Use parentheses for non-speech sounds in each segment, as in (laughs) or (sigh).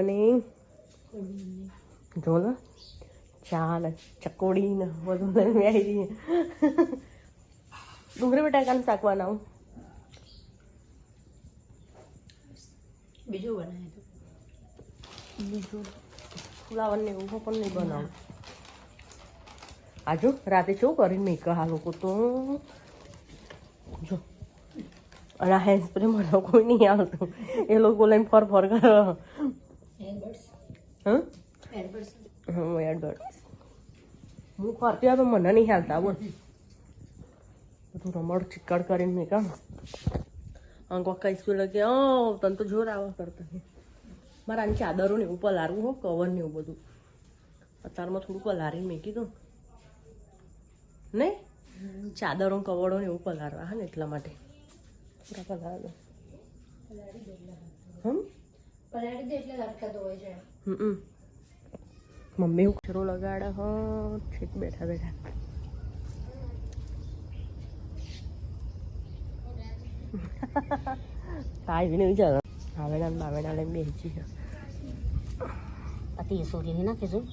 Morning જો ને ચા ને ચકોડી ને બધું લઈને આવી જઈએ ડુંગળી બટાકાનું શાક બનાવું બીજું બનાવે તો. બીજું ફુલાવર ને એવું પણ નહીં બનાવું. આજુ રાતે શું કરીને મેં કહા લોકો તો? જો. અને આ હેન્ડ સ્પ્રે મને કોઈ નહીં આવતું. એ લોકો લઈને ફર ફર કરો. હં હું એડવર્ટ હું ફરતી તો મને નહીં હાલતા બોલ બધું રમડ ચિક્કડ કરીને મેં કામ અંકો કહીશું લાગે ઓ તને તો જોર આવા કરતા મારા આની ચાદરો ને એવું પલારવું હો કવર ને એવું બધું. અત્યારમાં થોડું પલારીને મેં કીધું. નહીં? ચાદરો કવડો ને એવું પલારવા હા ને એટલા માટે. પૂરા પલાર હમ? પલાળી દે એટલે હરકત હોય છે. હમ મમ્મી ઉછરો લગાડે હ છેક બેઠા બેઠા. કાંઈ નહીં ચાલો આવેડા ને બાવેડા લઈને બેસી છે. અતિ સોરીને નાખીશું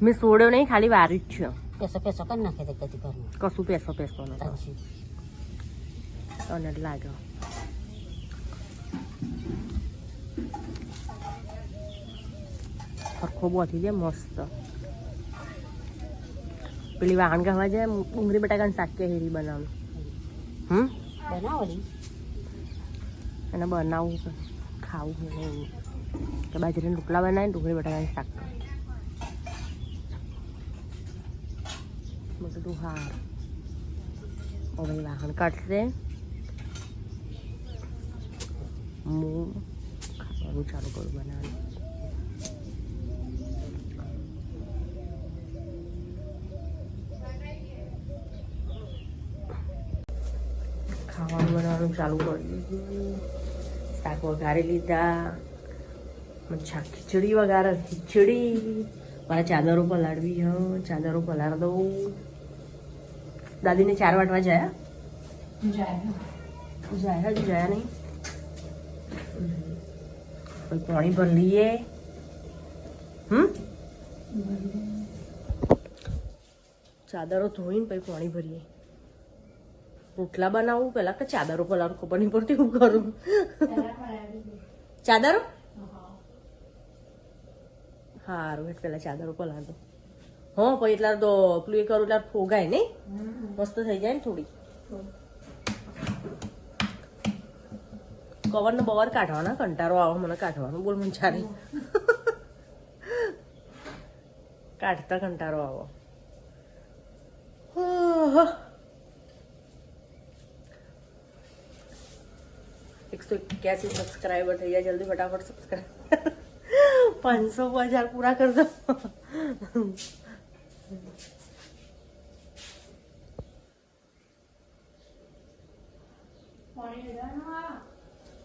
મેં સોડ્યો નહીં ખાલી વારી જ છે. પેસો પેસો કરી નાખે તે કદી ઘરમાં કશું પેસો પેસો નથી તને જ સરખો થઈ જાય મસ્ત. પેલી વાહન ગાવા જાય ડુંગળી બટાકાની શાક કે હેરી બનાવું હમ? બનાવલી અને બનાવવું ખાવું હોય એવું. કે બાજરીના રોટલા બનાવીને ડુંગળી બટાકાની શાક મેં કીધું હા. હવે વાહન કાઢશે. હું ખાવાનું ચાલુ કરું બનાવવાનું. ખાવાનું બનાવવાનું ચાલુ કરી દીધું. શાક વઘારી લીધા. મચ્છા ખીચડી વઘારે ખીચડી. મારા ચાદરો પલાળવી હ ચાદરો પલાળ દઉં. દાદીને ચાર વાટવા જાય? જાય. હજુ જાય નહીં. પછી પાણી ભરી લઈએ. હમ? ચાદરો ધોઈને પછી પાણી ભરીએ. રોટલા બનાવું પેલા કે ચાદરો પલાળું ખબર નહીં પડતી હું કરું ચાદરો સારું એટલે પેલા ચાદરો પલાળ હા પછી એટલા તો પેલું એ કરું એટલે ફોગાય નહીં મસ્ત થઈ જાય ને થોડી કવર ને બવર કાઢવાના કંટારો આવો મને કાઢવાનું બોલ મને ચાલી કાઢતા કંટારો આવો આહ. એકસો એક્યાસી સબસ્ક્રાઈબર થઈ જાય. જલ્દી ફટાફટ સબસ્ક્રાઈબ પાંચસો હજાર પૂરા કરી દો.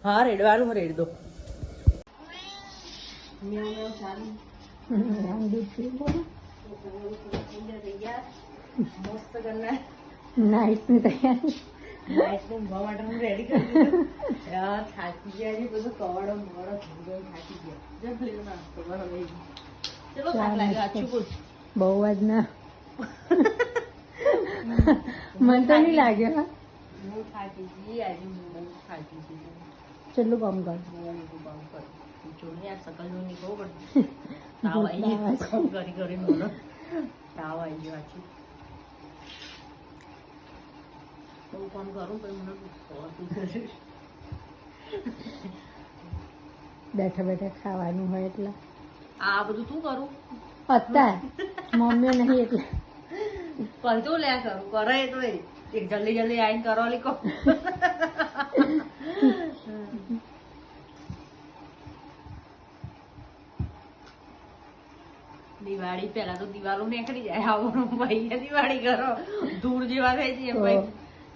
હા, રેડવાનું રેડ દો. નાઇટની તૈયારી. માટે હું રેડી કરી દીધું. થાકી ગયા છે બધું કવાડો મોડો થઈ થાકી ગયા. જમ પેલો નાસ્તો કરો ચલો થાક લાગ્યો આછું બોલ. બહુ જ ના. મન તો નહીં લાગ્યો હા? થાકી ગઈ આજે હું થાકી ગઈ. ચેટલું કામ કર. કામ કર્યું જોની આ સકલનું નીકળવું પડે તાવ આવી ગયો. કરી કરી મોડો તાવ આવી ગયો આછું. કરું પણ મને બેઠા બેઠા ખાવાનું હોય એટલે. આ બધું તું કરું? અત્યારે? મમ્મી નહીં એટલે. કરતો લે કરું. કરે તો એક જલ્દી જલ્દી આઈને કરો લીકો. દિવાળી પેલા તો દિવાળું નીકળી જાય. આવો ભાઈ દિવાળી કરો. ધૂળ જેવા થઈ જાય ભાઈ.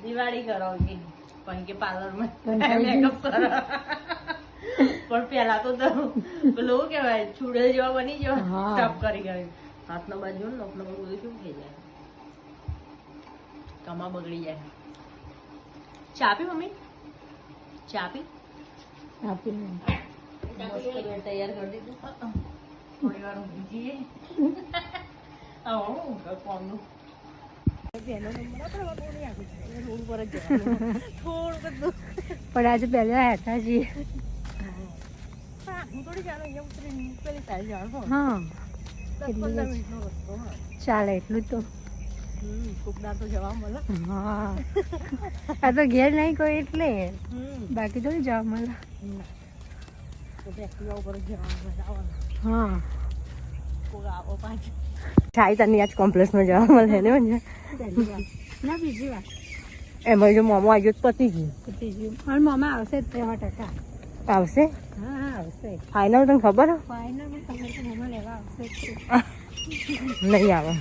દિવાળી કરો કે કે પાર્લરમાં મેકઅપ કરો પણ પેલા તો પેલું શું કહેવાય ચૂડેલ જેવા બની જવા સાફ કરી કરી હાથનો બાજુ ને બાજુ બધું શું થઈ જાય? કમા બગડી જાય. ચા પી મમ્મી? ચા પી? તૈયાર કરી દીધું. થોડી વાર ઊંઘી જઈએ. (laughs) આવો કોમનું. પણ આજે પહેલા હતા છીએ પેલી ચાલે એટલું તો. તો આ તો ઘેર નહીં કોઈ એટલે. બાકી થોડી જવા મળે. તો હા. ચાય તને આજ કોમ્પ્લેક્સમાં જવા મળે ને મને. ના બીજી વાર એમાં જો મોમો આવી ગયો તો પતી ગયું. પણ મામા આવશે? જ તેવા ટકા આવશે હા આવશે ફાઇનલ તને ખબર? ફાઇનલ ખબર તો મમ્મા લેવા આવશે નહીં આવે.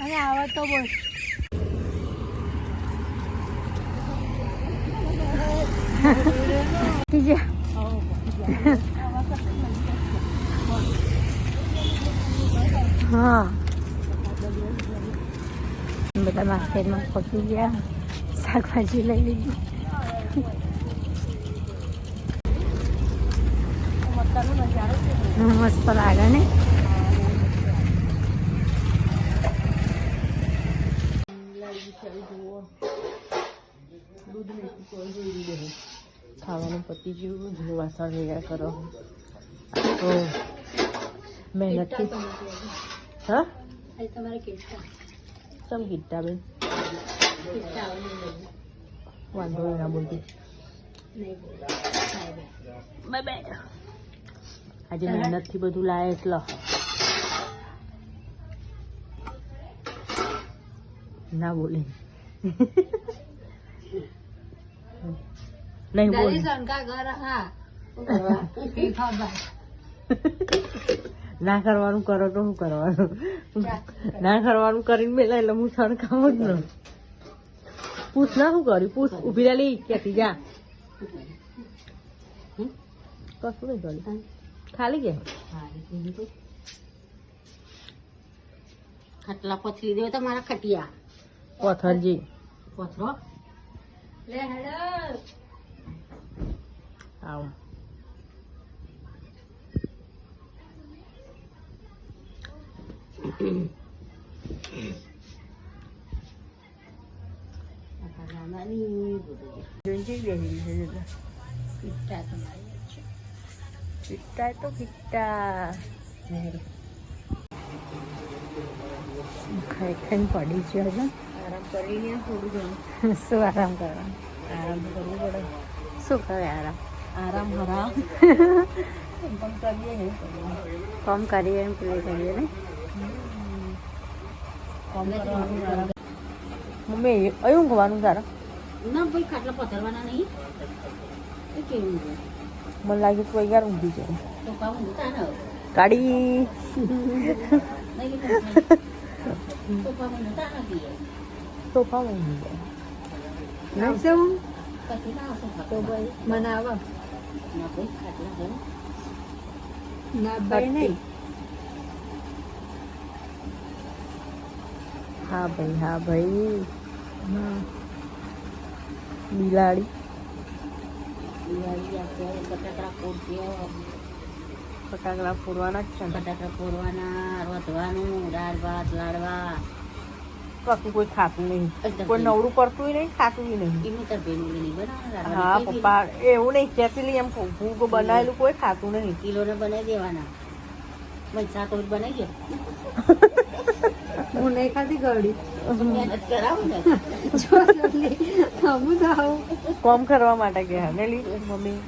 અરે આવે તો બોલ બીજા? હા. બધા માર્કેટમાં પકી ગયા, શાકભાજી લઈ લીધી. મસ્ત લાગે ને? ખાવાનું પતી ગયું વાસણ રહ્યા કરો. તો મહેનતથી હા તમારે કેટલા ચમ ગીતા બેન વાંધો નહીં ના બોલતી બાય બાય આજે મહેનતથી બધું લાય એટલે ના બોલે નહીં બોલે ના કરવાનું કરો તો શું કરવાનું? ના કરવાનું કરીને મેલા એટલે હું સણકાવ જ ન પૂછ ના શું કર્યું? પૂછ. ઊભી રહેલી ક્યાંથી જા? કશું નહીં કર્યું. ખાલી ગયા? ખાટલા પથરી દેવો તમારા ખટિયા. પથરજી. પથરો. લે હેડો. આવ પીઠા તમારી છે ખાઈ ખાઈને પડી છે હજુ આરામ કરીને થોડું ઘણું શું આરામ કરવા આરામ તો પડે શું કરે આરામ આરામ હરામ પણ કરીએ, એમ પેલી કરીએ ને કામ. મમ્મી અહીં ઊંઘવાનું તારા? ના ભાઈ ખાટલા પથરવાના નહીં. એ કેવું મને લાગે કોઈ અગિયાર ઊંઘી જાય. તો કામ ઊંઘતા ને ગાડી તો કામ ઊંઘી જાય. હું તો ભાઈ મને આવા. ના ભાઈ ખાટલા ના ભાઈ નહીં. હા ભાઈ હા ભાઈ. બિલાડી. ફટાકડા ફોડવાના જ છે ફટાકડા ફોડવાના રોધવાનું દાળ ભાત લાડવા. કશું કોઈ ખાતું નહીં. કોઈ નવરું પડતું નહીં ખાતું નહીં. હા પપ્પા એવું નહીં કહેતી એમ કોઈ બનાવેલું કોઈ ખાતું નહીં. કિલોને બનાવી દેવાના. મને તો બનાવી દો. (laughs) હું નહીં ખાતી ગળી. હું તો આવું. કોમ કરવા માટે ગયા લેલી મમ્મી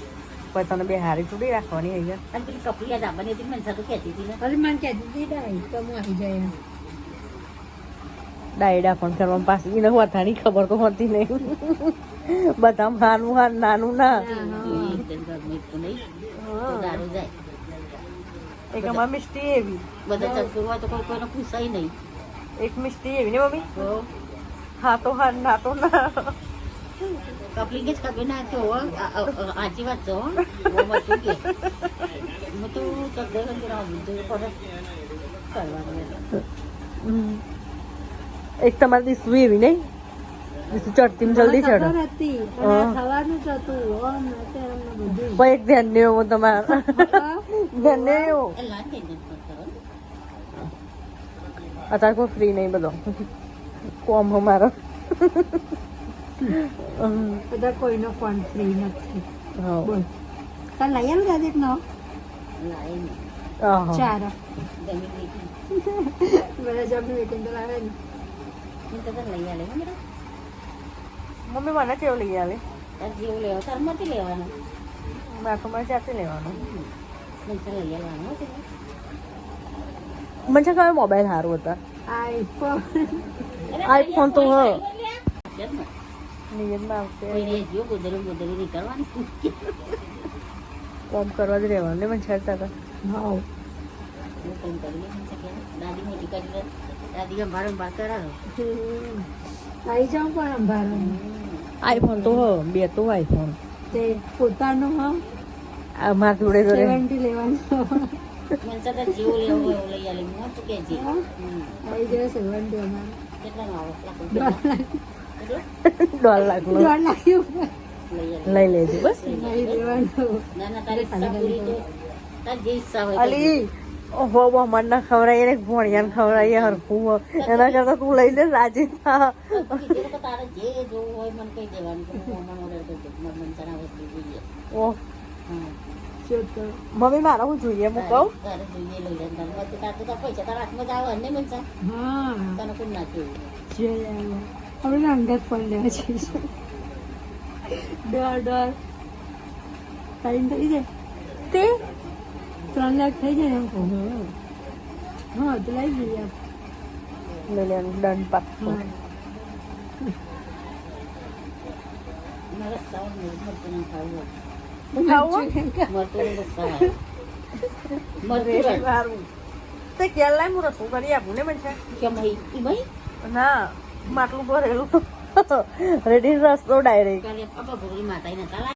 પોતાને તને બે હારી ચૂડી રાખવાની અહીંયા. અને કપડિયા કપડી હતી મને સાતું કહેતી હતી અરે મને કહેતી હતી ડાઈ તો હું આવી જાય ડાયડા પણ કરવા પાછી એને વધારે ખબર તો હોતી નહીં. બધા નાનું હા નાનું ના એક અમારી મિસ્ટી એવી. બધા ચતુર હોય તો કોઈ કોઈને પૂછાય નહીં. એક મિસ્ટી એવી ને મમ્મી હા તો હા ના તો ના કપલી કે જ કપી નાખ્યો હો આ- આ- આ- સાચી વાત છે હો બહુ કે હું તો. એક તમારી દીસુ એવી નહીં બીજું ચડતી જલ્દી ચડો થવાનું જ હતું ને પણ એક ધ્યાન ને એવું તમારે ધ્યાન નહીં એવું એ લાગે જ નથી કરતો. અત્યારે કોઈ ફ્રી નહીં બધો કોમ અમારો બધા કોઈનો ફોન ફ્રી નથી હા બોલ તાર લઈ આવું દાદી નો લાય ને. આહા. ચાર જમી લીધી. બધા જમી વેટિંગ તો લાવે ને હું તો તને લઈ આલે હો બેટા. મમ્મી મને કેવું લઈ આવે તાર જેવું લેવા તારમાંથી લેવાનું મારે તો મારે જાતે લેવાનું મને તો લઈ આલવાનું હો તને. મને કયો મોબાઈલ સારું હતા. આઈફોન આઈફોન તો હ. કેમ કરવા જ રહેવાનું ને મને છેડતા હતા. હા. દાદી મોટી કરી દાદી બાર બાર કરાવો. આવી જાઉં પણ અંભારામાં આઈફોન તો હ બે તો આઈફોન તે પોતાનો હા. મારા જોડે જોડે લેવાનું. મને તો તાર જેવું લેવું હોય એવું લઈ આલે હું કે જે આવી જાય સેવન્ટી અમારે કેટલાનો આવે લાખ દોઢ રૂપિયા દોઢ લાખ દોઢ લાખ લઈ લેજો બસ ના ના તારી ઈચ્છા પૂરી તો તાર જે ઈચ્છા હોય અલી ઓહો મને ના ખવડાવીએ ને ભોણિયાને ખવડાવીએ હરખું એના કરતા તું લઈ લે રાજી થા તારે જે જોવું હોય મને કહી દેવાનું ઓહ હા. જો તો મમ્મી મારે હું જોઈએ હું કહું તારે જોઈએ લઈ લે તારે બધું તારે તો તારા પૈસા તારા હાથમાં જ આવે ને મનસા હા તને કોણ નાખ્યું જોઈ આવ્યો આપણે અંગત ફોન લેવા જઈશું ડર ડર ટાઈમ થઈ જાય તે ત્રણ લાખ થઈ જાય ને એમ કહું હા તો લઈ જઈએ લઈ લેવાનું દંડ પાછો હા મારે રસ્તા મરતું નહીં ખાવું તે ક્યાં લાય? હું રસોઈ કરી આપું ને મને છે કેમ ભાઈ ભાઈ ના માટલું ભરેલું. રેડી રસ્તો ડાયરેક્ટ